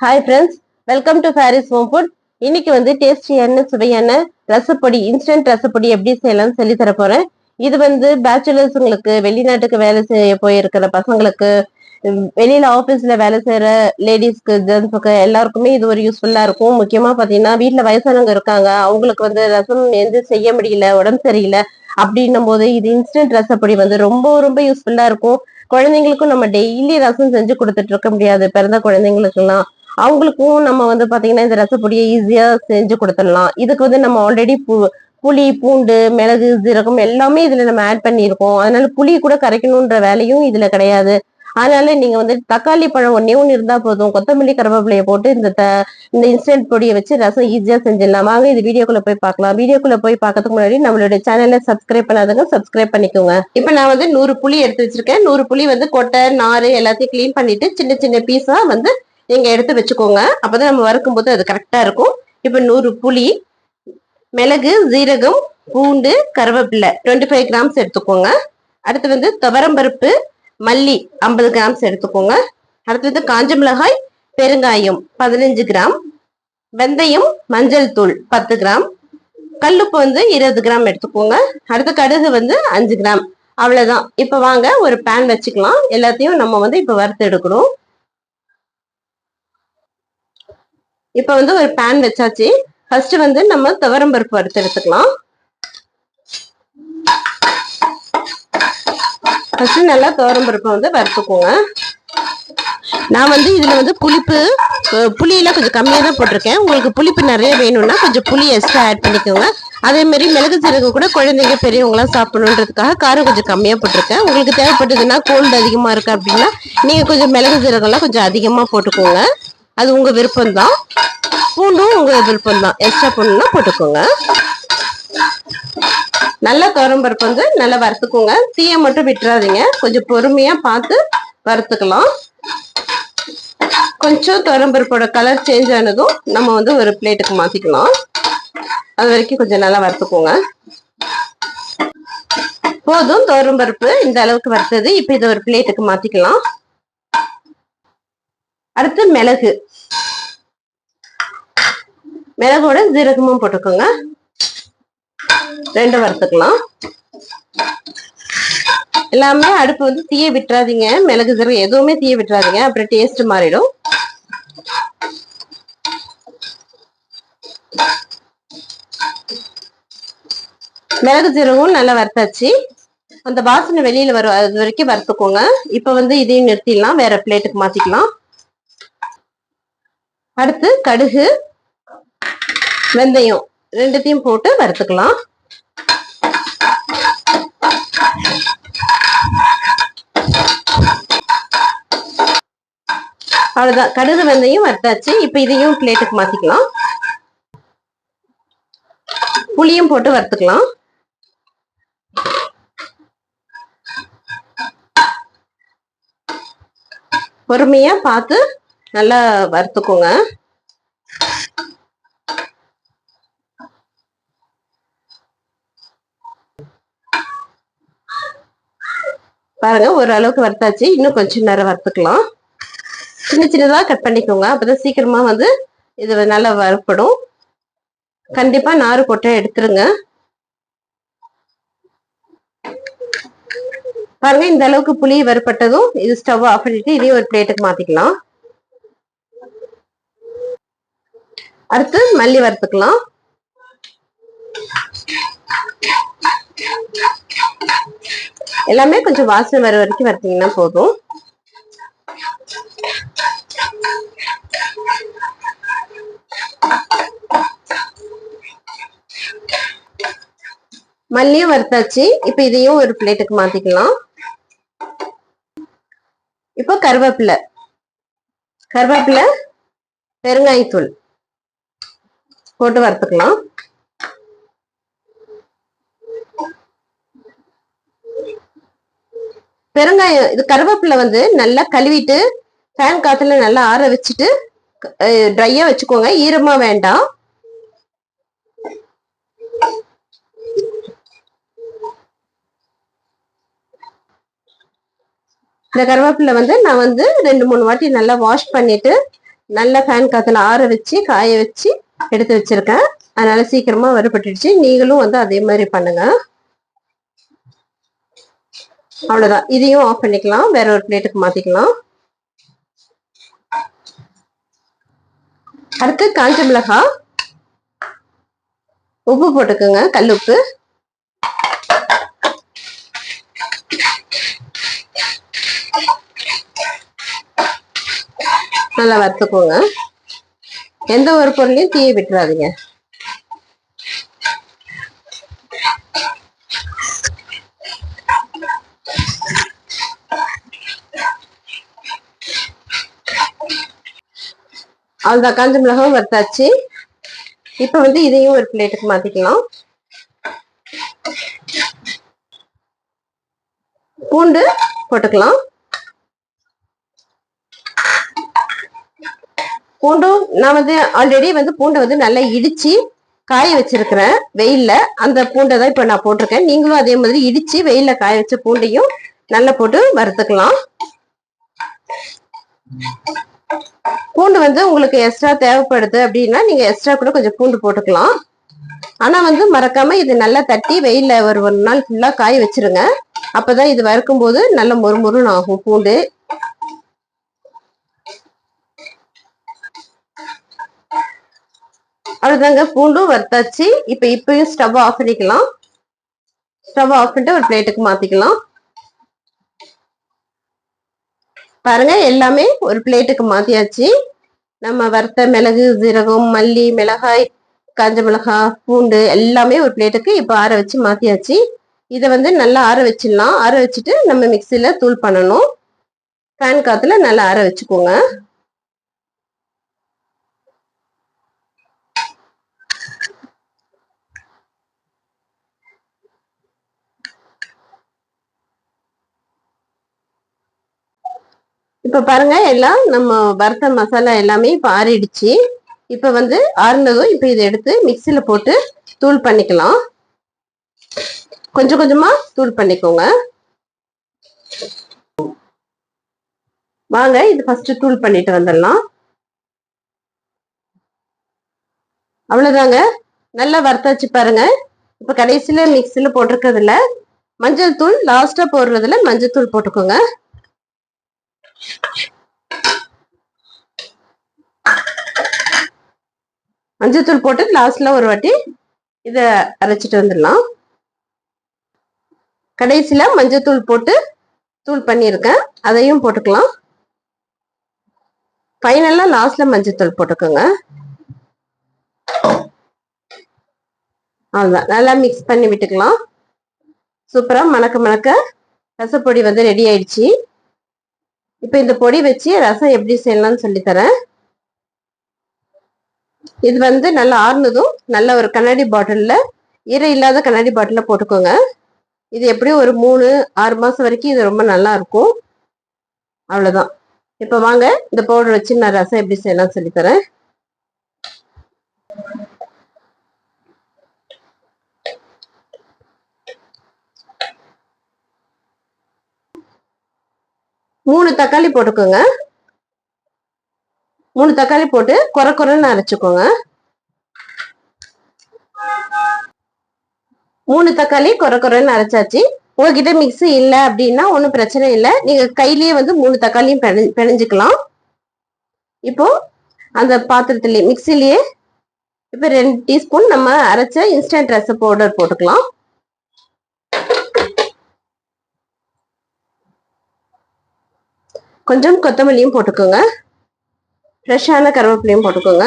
Hi friends welcome to fairy's home food இன்னைக்கு வந்து டேஸ்டியான சுவையான ரசப்பொடி இன்ஸ்டன்ட் ரசப்பொடி எப்படி செய்யலாம்னு சொல்லி தர போறேன். இது வந்து பேச்சுலர்ஸுங்களுக்கு வெளிநாட்டுக்கு வேலை செய்ய போயிருக்கிற பசங்களுக்கு வெளியில ஆபீஸ்ல வேலை செய்யற லேடிஸ்க்கு ஜென்ஸுக்கு எல்லாருக்குமே இது ஒரு யூஸ்ஃபுல்லா இருக்கும். முக்கியமா பாத்தீங்கன்னா வீட்டுல வயசானவங்க இருக்காங்க. அவங்களுக்கு வந்து ரசம் எந்த செய்ய முடியல உடம்பு சரியில்லை அப்படின்னும் போது இது இன்ஸ்டன்ட் ரசப்பொடி வந்து ரொம்ப ரொம்ப யூஸ்ஃபுல்லா இருக்கும். குழந்தைங்களுக்கும் நம்ம டெய்லி ரசம் செஞ்சு கொடுத்துட்டு இருக்க முடியாது. பிறந்த குழந்தைங்களுக்கெல்லாம். அவங்களுக்கும் நம்ம வந்து பாத்தீங்கன்னா இந்த ரசப்பொடியை ஈஸியா செஞ்சு கொடுத்துடலாம். இதுக்கு வந்து நம்ம ஆல்ரெடி புளி பூண்டு மிளகு ஜீரகம் எல்லாமே இதுல நம்ம ஆட் பண்ணியிருக்கோம். அதனால புளி கூட கரைக்கணுன்ற வேலையும் இதுல கிடையாது. அதனால நீங்க வந்து தக்காளி பழம் ஒன்னே ஒன்று இருந்தா போதும். கொத்தமல்லி கருவேப்பிலையை போட்டு இந்த த இந்த இன்ஸ்டன்ட் பொடியை வச்சு ரசம் ஈஸியா செஞ்சிடலாம். வாங்க இது வீடியோக்குள்ள போய் பார்க்கலாம். வீடியோக்குள்ள போய் பார்க்கறதுக்கு முன்னாடி நம்மளுடைய சேனலை சப்ஸ்கிரைப் பண்ணாதவங்க சப்ஸ்கிரைப் பண்ணிக்கோங்க. இப்போ நான் வந்து நூறு புளி எடுத்து வச்சிருக்கேன். நூறு புளி வந்து கொட்டை நாறு எல்லாத்தையும் க்ளீன் பண்ணிட்டு சின்ன சின்ன பீஸா வந்து நீங்கள் எடுத்து வச்சுக்கோங்க. அப்பதான் நம்ம வறுக்கும்போது அது கரெக்டாக இருக்கும். இப்போ நூறு புளி மிளகு ஜீரகம் பூண்டு கருவேப்பிலை டுவெண்ட்டி ஃபைவ் கிராம்ஸ் எடுத்துக்கோங்க. அடுத்து வந்து துவரம்பருப்பு மல்லி ஐம்பது கிராம்ஸ் எடுத்துக்கோங்க. அடுத்து வந்து காஞ்ச மிளகாய் பெருங்காயம் பதினஞ்சு கிராம் வெந்தயம் மஞ்சள் தூள் பத்து கிராம் கல்லுப்பு வந்து இருபது கிராம் எடுத்துக்கோங்க. அடுத்து கடுகு வந்து அஞ்சு கிராம் அவ்வளோதான் இப்போ வாங்க ஒரு பேன் வச்சுக்கலாம். எல்லாத்தையும் நம்ம வந்து இப்போ வறுத்து எடுக்கணும். இப்ப வந்து ஒரு பேன் வச்சாச்சு. ஃபர்ஸ்ட் வந்து நம்ம துவரம் பருப்பு வறுத்து எடுத்துக்கலாம். ஃபர்ஸ்ட் நல்லா துவரம் பருப்பை வந்து வறுத்துக்கோங்க. நான் வந்து இதுல வந்து புளிப்பு புளியெல்லாம் கொஞ்சம் கம்மியா தான் போட்டிருக்கேன். உங்களுக்கு புளிப்பு நிறைய வேணும்னா கொஞ்சம் புளி எக்ஸ்ட்ரா ஆட் பண்ணிக்கோங்க. அதே மாதிரி மிளகு சீரகம் கூட குழந்தைங்க பெரியவங்களாம் சாப்பிடணுன்றதுக்காக காரம் கொஞ்சம் கம்மியா போட்டிருக்கேன். உங்களுக்கு தேவைப்பட்டதுன்னா கோல்டு அதிகமா இருக்கு அப்படின்னா நீங்க கொஞ்சம் மிளகு சீரகம்லாம் கொஞ்சம் அதிகமா போட்டுக்கோங்க. அது உங்க விருப்பம் தான் பூண்டும் உங்கள் விருப்பம் தான் எக்ஸ்ட்ரா போடணும்னா போட்டுக்கோங்க. நல்லா பருப்பு வந்து நல்லா வறுத்துக்கோங்க. தீயை மட்டும் விட்டுறாதீங்க. கொஞ்சம் பொறுமையாக பார்த்து வறுத்துக்கலாம். கொஞ்சம் துவரம்பருப்போட கலர் சேஞ்ச் ஆனதும் நம்ம வந்து ஒரு பிளேட்டுக்கு மாற்றிக்கலாம் அது வரைக்கும் கொஞ்சம் நல்லா வறுத்துக்கோங்க. போதும் துவரம்பருப்பு இந்த அளவுக்கு வறுத்தது. இப்போ இதை ஒரு பிளேட்டுக்கு மாற்றிக்கலாம் அடுத்து மிளகு. மிளகோட ஜீரகமும் போட்டுக்கோங்க. ரெண்டு வறுத்துக்கலாம். எல்லாமே அடுப்பு வந்து தீய விட்டுறாதீங்க. மிளகு ஜீரகம் எதுவுமே தீய விட்டுறாதீங்க. அப்புறம் டேஸ்ட் மாறிடும். மிளகு ஜீரகம் நல்லா வறுத்தாச்சு. அந்த வாசனை வெளியில வரும். அது வரைக்கும் வறுத்துக்கோங்க. இப்ப வந்து இதையும் நிறுத்திடலாம். வேற பிளேட்டுக்கு மாத்திக்கலாம். அடுத்து கடுகு. வெந்தயம் ரெண்டுத்தையும் போட்டு வறுத்துக்கலாம். அவ்வளவுதான். கடுகு வெந்தயம் வறுத்தாச்சு. இப்ப இதையும் பிளேட்டுக்கு மாற்றிக்கலாம் புளியும் போட்டு வறுத்துக்கலாம். பொறுமையா பார்த்து நல்லா வறுத்துக்கோங்க. பாருங்க ஓரளவுக்கு வறுத்தாச்சு. இன்னும் கொஞ்சம் நேரம் வறுத்துக்கலாம். சின்ன சின்னதா கட் பண்ணிக்கோங்க. அப்பதான் சீக்கிரமா வந்து இது நல்லா வறுப்படும் கண்டிப்பா நாறு கொட்டை எடுத்துருங்க. பாருங்க இந்த அளவுக்கு புளி வறுப்பட்டதும் இது ஸ்டவ் ஆஃப் பண்ணிட்டு இதையும் ஒரு பிளேட்டுக்கு மாத்திக்கலாம். அடுத்து மல்லி வறுத்துக்கலாம். எல்லாமே கொஞ்சம் வாசனை வர வரைக்கும் வறுத்தீங்கன்னா போதும். மல்லியும் வறுத்தாச்சு. இப்ப இதையும் ஒரு பிளேட்டுக்கு மாத்திக்கலாம். இப்போ கருவேப்பிலை. கருவேப்பிலை பெருங்காயத்தூள் போட்டு வறுத்துக்கலாம். பெருங்காயம் இது கருவேப்பிலை வந்து நல்லா கழுவிட்டு ஃபேன் காத்துல நல்லா ஆற வச்சுட்டு ட்ரையா வச்சுக்கோங்க. ஈரமா வேண்டாம். இந்த கருவேப்பிலை வந்து நான் வந்து ரெண்டு மூணு வாட்டி நல்லா வாஷ் பண்ணிட்டு நல்லா ஃபேன் காத்துல ஆற வச்சு காய வச்சு எடுத்து வச்சிருக்கேன். அதனால சீக்கிரமா வறுபட்டுடுச்சு. நீங்களும் வந்து அதே மாதிரி பண்ணுங்க. அவ்வளவுதான். இதையும் ஆஃப் பண்ணிக்கலாம். வேற ஒரு பிளேட்டுக்கு மாத்திக்கலாம். அடுத்து காஞ்ச மிளகா. உப்பு போட்டுக்கோங்க. கல் உப்பு. நல்லா வறுத்துக்கோங்க. எந்த ஒரு பொருளையும் தீய விட்டுறாதீங்க. அவ்வளோதான் காஞ்ச மிளகாவும் வறுத்தாச்சு. இப்போ வந்து இதையும் ஒரு பிளேட்டுக்கு மாத்திக்கலாம். பூண்டு போட்டுக்கலாம். பூண்டும் நான் வந்து ஆல்ரெடி வந்து பூண்டை வந்து நல்லா இடிச்சு காய வச்சிருக்கிறேன் வெயில்ல. அந்த பூண்டை தான் இப்போ நான் போட்டிருக்கேன். நீங்களும் அதே மாதிரி இடிச்சு வெயில்ல காய வச்ச பூண்டையும் நல்லா போட்டு வறுத்துக்கலாம். பூண்டு வந்து உங்களுக்கு எக்ஸ்ட்ரா தேவைப்படுது அப்படின்னா நீங்க எக்ஸ்ட்ரா கூட கொஞ்சம் பூண்டு போட்டுக்கலாம். ஆனா வந்து மறக்காம இது நல்லா தட்டி வெயில்ல ஒரு ஒரு நாள் ஃபுல்லா காய வச்சிருங்க. அப்பதான் இது வறுக்கும் போது நல்ல மொறுமொருன்னு ஆகும் பூண்டு. அவ்வளோதாங்க பூண்டும் வறுத்தாச்சு. இப்போ இப்பயும் ஸ்டவ் ஆஃப் பண்ணிக்கலாம். ஸ்டவ் ஆஃப் பண்ணிட்டு ஒரு பிளேட்டுக்கு மாத்திக்கலாம். பாருங்க எல்லாமே ஒரு பிளேட்டுக்கு மாத்தியாச்சு. நம்ம வறுத்த மிளகு சீரகம் மல்லி மிளகாய் காஞ்ச மிளகாய் பூண்டு எல்லாமே ஒரு பிளேட்டுக்கு இப்போ ஆற வச்சு மாத்தியாச்சு. இதை வந்து நல்லா ஆற வச்சிடலாம். ஆற வச்சுட்டு நம்ம மிக்சியில தூள் பண்ணணும். ஃபேன் காத்துல நல்லா ஆற வச்சுக்கோங்க. இப்ப பாருங்க எல்லாம் நம்ம வறுத்த மசாலா எல்லாமே இப்ப ஆறிடுச்சு. இப்ப வந்து ஆறுனதும் இப்ப இதை எடுத்து மிக்சியில போட்டு தூள் பண்ணிக்கலாம். கொஞ்சம் கொஞ்சமா தூள் பண்ணிக்கோங்க. வாங்க இது ஃபர்ஸ்ட் தூள் பண்ணிட்டு வந்துடலாம். அவ்வளவுதாங்க. நல்லா வறுத்தாச்சு பாருங்க. இப்ப கடைசியில மிக்சியில போட்டிருக்கிறதுல மஞ்சள் தூள் லாஸ்டா போடுறதுல மஞ்சள் தூள் போட்டுக்கோங்க. மஞ்சத்தூள் போட்டு லாஸ்ட்ல ஒரு வாட்டி இத அரைச்சிட்டு வந்துடலாம். கடைசியில மஞ்சத்தூள் போட்டு தூள் பண்ணியிருக்கேன். அதையும் போட்டுக்கலாம். ஃபைனலாக லாஸ்ட்ல மஞ்சத்தூள் போட்டுக்கோங்க. அவ்வளோதான் நல்லா மிக்ஸ் பண்ணி விட்டுக்கலாம். சூப்பரா மணக்க மணக்க ரசப்பொடி வந்து ரெடி ஆயிடுச்சு. இப்போ இந்த பொடி வச்சு ரசம் எப்படி செய்யலாம்னு சொல்லி தரேன் இது வந்து நல்லா ஆறுனதும் நல்ல ஒரு கண்ணாடி பாட்டிலில் ஈரம் இல்லாத கண்ணாடி பாட்டிலில் போட்டுக்கோங்க. இது எப்படியும் ஒரு மூணு ஆறு மாதம் வரைக்கும் இது ரொம்ப நல்லா இருக்கும். அவ்வளோதான் இப்போ வாங்க இந்த பவுடர் வச்சு நான் ரசம் எப்படி செய்யலாம் சொல்லித்தரேன். மூணு தக்காளி போட்டுக்கோங்க. மூணு தக்காளி போட்டு குறை குறைன்னு அரைச்சிக்கோங்க. மூணு தக்காளி குறை குறைன்னு அரைச்சாச்சு. உங்ககிட்ட மிக்ஸி இல்லை அப்படின்னா ஒன்றும் பிரச்சனை இல்லை. நீங்கள் கையிலேயே வந்து மூணு தக்காளியும் பிணை பிணைஞ்சிக்கலாம். இப்போ அந்த பாத்திரத்துலேயே மிக்சிலேயே இப்போ ரெண்டு டீஸ்பூன் நம்ம அரைச்ச இன்ஸ்டன்ட் ரச பவுடர் போட்டுக்கலாம். கொஞ்சம் கொத்தமல்லியும் போட்டுக்கோங்க. ஃப்ரெஷ்ஷான கருவேப்பிலையும் போட்டுக்கோங்க.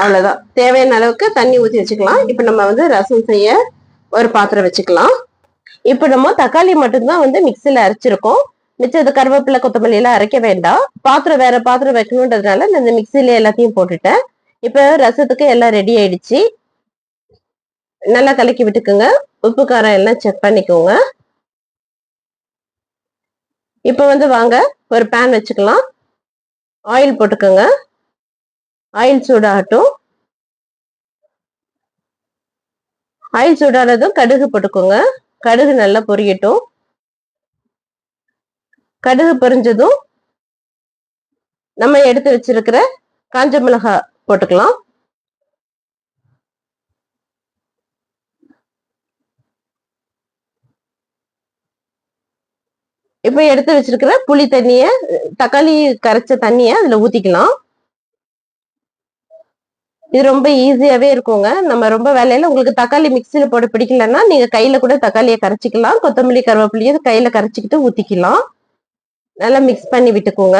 அவ்வளோதான் தேவையான அளவுக்கு தண்ணி ஊற்றி வச்சுக்கலாம். இப்போ நம்ம வந்து ரசம் செய்ய ஒரு பாத்திரம் வச்சுக்கலாம். இப்போ நம்ம தக்காளி மட்டும்தான் வந்து மிக்சியில் அரைச்சிருக்கோம். மிச்சது கருவேப்பிலை கொத்தமல்லி எல்லாம் அரைக்க வேண்டாம். பாத்திரம் வேற பாத்திரம் வைக்கணுன்றதுனால நான் இந்த மிக்சியில எல்லாத்தையும் போட்டுட்டேன். இப்போ ரசத்துக்கு எல்லாம் ரெடி ஆயிடுச்சு. நல்லா கலக்கி விட்டுக்குங்க. உப்பு காரம் எல்லாம் செக் பண்ணிக்கோங்க. இப்போ வந்து வாங்க ஒரு பேன் வச்சுக்கலாம். ஆயில் போட்டுக்கோங்க. ஆயில் சூடாகட்டும். ஆயில் சூடானதும் கடுகு போட்டுக்கோங்க. கடுகு நல்லா பொரியட்டும். கடுகு பொரிஞ்சதும் நம்ம எடுத்து வச்சிருக்கிற காஞ்ச மிளகாய் போட்டுக்கலாம். இப்ப எடுத்து வச்சிருக்கிற புளி தண்ணிய தக்காளி கரைச்ச தண்ணிய அதுல ஊத்திக்கலாம். இது ரொம்ப ஈஸியாவே இருக்குங்க. நம்ம ரொம்ப வேலையில உங்களுக்கு தக்காளி மிக்சியில போட பிடிக்கலன்னா நீங்க கையில கூட தக்காளியை கரைச்சிக்கலாம். கொத்தமல்லி கருவேப்பிலையும் கையில கரைச்சிக்கிட்டு ஊத்திக்கலாம். நல்லா மிக்ஸ் பண்ணி விட்டுக்கோங்க.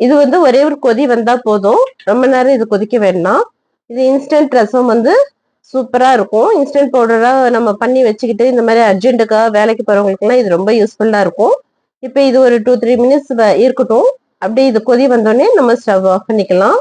இது வந்து ஒரே ஒரு கொதி வந்தா போதும். ரொம்ப நேரம் இது கொதிக்க வேண்டாம். இது இன்ஸ்டன்ட் ரசம் வந்து சூப்பரா இருக்கும். இன்ஸ்டன்ட் பவுடரா நம்ம பண்ணி வச்சுக்கிட்டு இந்த மாதிரி அர்ஜென்ட்டுக்காக வேலைக்கு போறவங்களுக்குலாம் இது ரொம்ப யூஸ்ஃபுல்லா இருக்கும். இப்போ இது ஒரு டூ த்ரீ மினிட்ஸ் இருக்கட்டும். அப்படியே இது கொதி வந்தோடனே நம்ம ஸ்டவ் ஆஃப் பண்ணிக்கலாம்.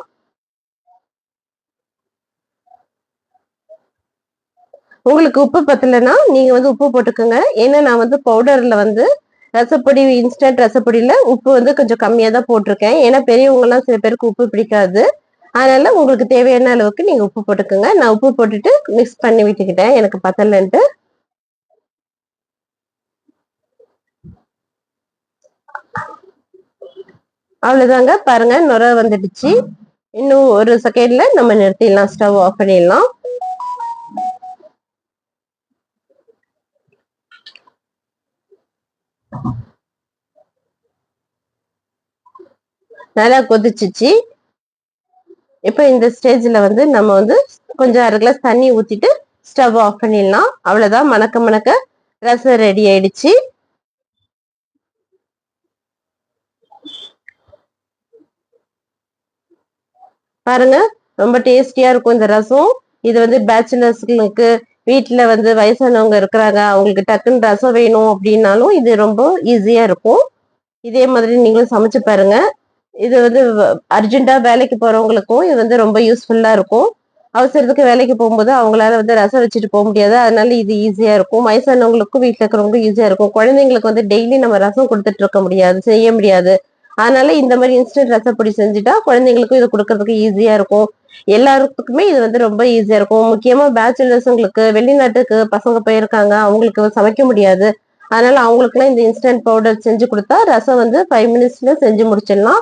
உங்களுக்கு உப்பு பத்தலைன்னா நீங்க வந்து உப்பு போட்டுக்கோங்க. ஏன்னா நான் வந்து பவுடர்ல வந்து ரசப்பொடி இன்ஸ்டன்ட் ரசப்பொடியில உப்பு வந்து கொஞ்சம் கம்மியா தான் போட்டிருக்கேன். ஏன்னா பெரியவங்க எல்லாம் சில பேருக்கு உப்பு பிடிக்காது. அதனால உங்களுக்கு தேவையான அளவுக்கு நீங்க உப்பு போட்டுக்கோங்க. நான் உப்பு போட்டுட்டு மிக்ஸ் பண்ணி விட்டுக்கிட்டேன். எனக்கு பத்தலன்ட்டு. அவ்வளவுதாங்க. பாருங்க நுர வந்துடுச்சு. இன்னும் ஒரு செகண்ட்ல நம்ம நிறுத்திடலாம். ஸ்டவ் ஆஃப் பண்ணிடலாம். நல்லா கொதிச்சிச்சு. இப்போ இந்த ஸ்டேஜில் வந்து நம்ம வந்து கொஞ்சம் அரை கிளாஸ் தண்ணி ஊற்றிட்டு ஸ்டவ் ஆஃப் பண்ணிடலாம். அவ்வளோதான் மணக்க மணக்க ரசம் ரெடி ஆயிடுச்சு. பாருங்க. ரொம்ப டேஸ்டியாக இருக்கும் இந்த ரசம். இது வந்து பேச்சுலர்ஸ்களுக்கு வீட்டில் வந்து வயசானவங்க இருக்கிறாங்க. அவங்களுக்கு டக்குன்னு ரசம் வேணும் அப்படின்னாலும் இது ரொம்ப ஈஸியாக இருக்கும். இதே மாதிரி நீங்களும் சமைச்சு பாருங்கள் இது வந்து அர்ஜென்ட்டா வேலைக்கு போறவங்களுக்கும் இது வந்து ரொம்ப யூஸ்ஃபுல்லா இருக்கும். அவசரத்துக்கு வேலைக்கு போகும்போது அவங்களால வந்து ரசம் வச்சுட்டு போக முடியாது. அதனால இது ஈஸியா இருக்கும். வயசானவங்களுக்கும் வீட்டுல இருக்கிறவங்களுக்கும் ஈஸியா இருக்கும். குழந்தைங்களுக்கு வந்து டெய்லி நம்ம ரசம் கொடுத்துட்டு இருக்க முடியாது செய்ய முடியாது. அதனால இந்த மாதிரி இன்ஸ்டன்ட் ரசப்பொடி செஞ்சுட்டா குழந்தைங்களுக்கும் இது கொடுக்கறதுக்கு ஈஸியா இருக்கும். எல்லாருக்குமே இது வந்து ரொம்ப ஈஸியா இருக்கும். முக்கியமா பேச்சுலர்ஸுங்களுக்கு வெளிநாட்டுக்கு பசங்க போயிருக்காங்க. அவங்களுக்கு சமைக்க முடியாது. அதனால அவங்களுக்குலாம் இந்த இன்ஸ்டன்ட் பவுடர் செஞ்சு கொடுத்தா ரசம் வந்து ஃபைவ் மினிட்ஸ்ல செஞ்சு முடிச்சிடலாம்.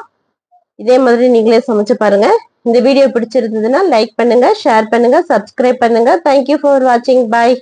இதே மாதிரி நீங்களே சமைச்சு பாருங்க. இந்த வீடியோ பிடிச்சிருந்ததுன்னா லைக் பண்ணுங்க ஷேர் பண்ணுங்க சப்ஸ்கிரைப் பண்ணுங்க. தேங்க்யூ ஃபார் வாட்சிங் பாய்